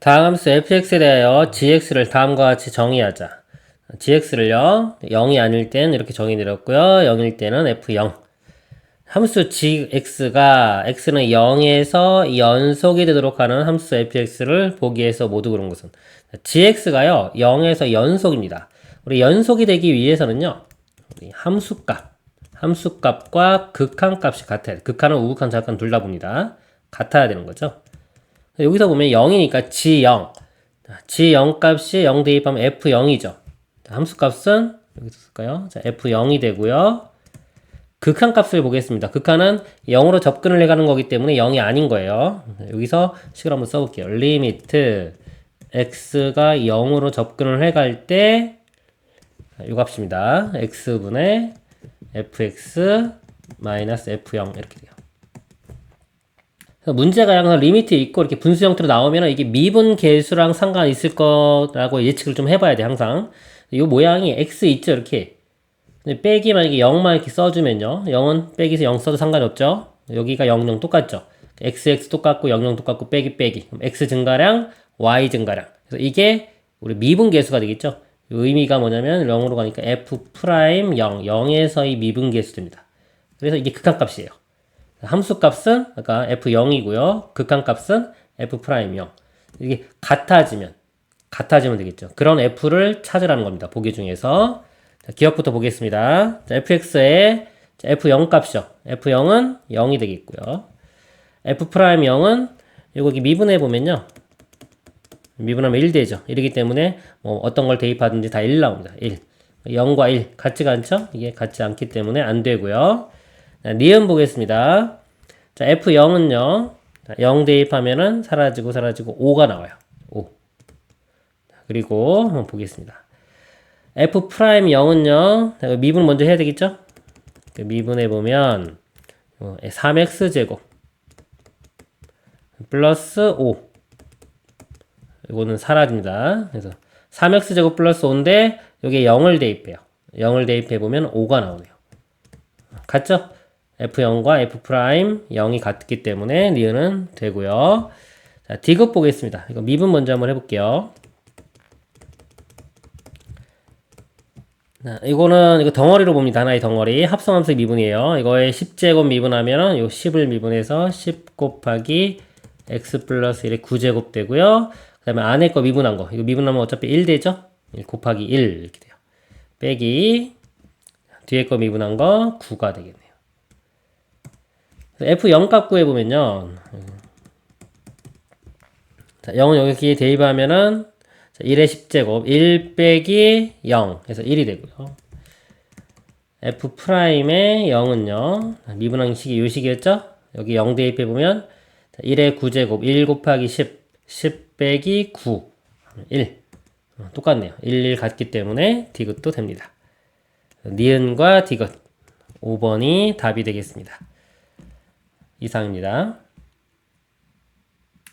다음 함수 fx에 대하여 gx를 다음과 같이 정의하자. gx를요, 0이 아닐 땐 이렇게 정의 내렸고요. 0일 때는 f0. 함수 gx가 x는 0에서 연속이 되도록 하는 함수 fx를 보기 위해서 모두 그런 것은 gx가요, 0에서 연속입니다. 우리 연속이 되기 위해서는요, 함수값, 함수값과 극한값이 같아야 돼. 극한은 우극한, 작한 둘 다 봅니다. 같아야 되는 거죠. 여기서 보면 0이니까 G0. G0 값이 0 대입하면 F0이죠. 함수 값은 여기 쓸까요? 자, F0이 되고요. 극한 값을 보겠습니다. 극한은 0으로 접근을 해가는 거기 때문에 0이 아닌 거예요. 여기서 식을 한번 써볼게요. 리미트 x가 0으로 접근을 해갈 때 이 값입니다. x분의 fx 마이너스 f0 이렇게 돼요. 문제가 항상 리미트 있고 이렇게 분수 형태로 나오면 이게 미분 계수랑 상관 있을 거라고 예측을 좀 해봐야 돼 항상. 이 모양이 x 있죠 이렇게. 근데 빼기 만약에 0만 이렇게 써주면요. 0은 빼기에서 0 써도 상관이 없죠. 여기가 0, 0 똑같죠. X, x 똑같고 0, 0 똑같고 빼기 빼기. x 증가량 y 증가량. 그래서 이게 우리 미분 계수가 되겠죠. 의미가 뭐냐면 0으로 가니까 f 프라임 0 0에서 이 미분 계수 됩니다. 그래서 이게 극한값이에요 함수 값은 아까 f0이고요. 극한 값은 f 프라임 0. 이게 같아지면 같아지면 되겠죠. 그런 f를 찾으라는 겁니다. 보기 중에서 자, 기억부터 보겠습니다. 자, fx의 f0 값이죠. f0은 0이 되겠고요. f 프라임 0은 이거 여기 미분해 보면요. 미분하면 1 되죠. 1이기 때문에 뭐 어떤 걸 대입하든지 다 1 나옵니다. 1. 0과 1 같지가 않죠? 이게 같지 않기 때문에 안 되고요. 자, 니은 보겠습니다. 자, F0은요. 0 대입하면은 사라지고 사라지고 5가 나와요. 5. 그리고 한번 보겠습니다. F 프라임 0은요. 미분 먼저 해야 되겠죠? 그 미분해 보면 3x 제곱 플러스 5 이거는 사라집니다. 그래서 3x 제곱 플러스 5인데 여기에 0을 대입해요. 0을 대입해 보면 5가 나오네요. 같죠? F0과 F 프라임 0이 같기 때문에 니은은 되고요. 자, D급 보겠습니다. 이거 미분 먼저 한번 해볼게요. 자, 이거는 이거 덩어리로 봅니다. 하나의 덩어리. 합성함수의 미분이에요. 이거에 10제곱 미분하면은 요 10을 미분해서 10 곱하기 x 플러스 1의 9제곱 되고요. 그 다음에 안에 거 미분한 거. 이거 미분하면 어차피 1 되죠? 1 곱하기 1 이렇게 돼요. 빼기 뒤에 거 미분한 거 9가 되겠네요. F0 값 구해 보면요. 자, 0은 여기에 대입하면은 1의 10제곱 1 빼기 0 해서 1이 되고요. F 프라임의 0은요. 미분한 식이 요 식이었죠? 여기 0 대입해 보면 1의 9제곱 1 곱하기 10 10 빼기 9 1 똑같네요. 1, 1 같기 때문에 디귿도 됩니다. 니은과 디귿 5번이 답이 되겠습니다. 이상입니다.